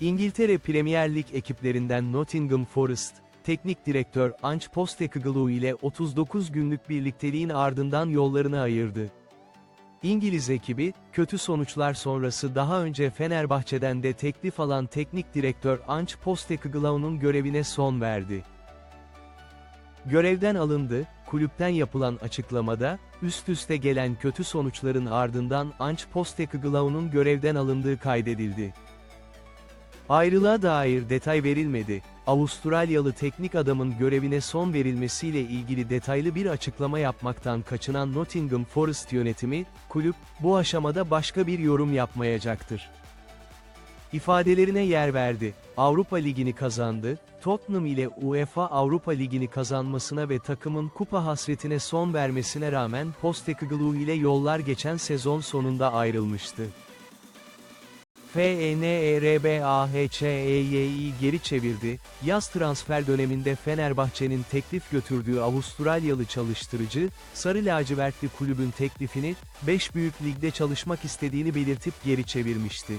İngiltere Premier Lig ekiplerinden Nottingham Forest, teknik direktör Ange Postecoglou ile 39 günlük birlikteliğin ardından yollarını ayırdı. İngiliz ekibi, kötü sonuçlar sonrası daha önce Fenerbahçe'den de teklif alan teknik direktör Ange Postecoglou'nun görevine son verdi. Görevden alındı, kulüpten yapılan açıklamada, üst üste gelen kötü sonuçların ardından Ange Postecoglou'nun görevden alındığı kaydedildi. Ayrılığa dair detay verilmedi. Avustralyalı teknik adamın görevine son verilmesiyle ilgili detaylı bir açıklama yapmaktan kaçınan Nottingham Forest yönetimi, kulüp, bu aşamada başka bir yorum yapmayacaktır. İfadelerine yer verdi. Avrupa Ligi'ni kazandı, Tottenham ile UEFA Avrupa Ligi'ni kazanmasına ve takımın kupa hasretine son vermesine rağmen Postecoglou ile yollar geçen sezon sonunda ayrılmıştı. E FENERBAHÇEY'i geri çevirdi, yaz transfer döneminde Fenerbahçe'nin teklif götürdüğü Avustralyalı çalıştırıcı, Sarı Lacivertli kulübün teklifini, 5 büyük ligde çalışmak istediğini belirtip geri çevirmişti.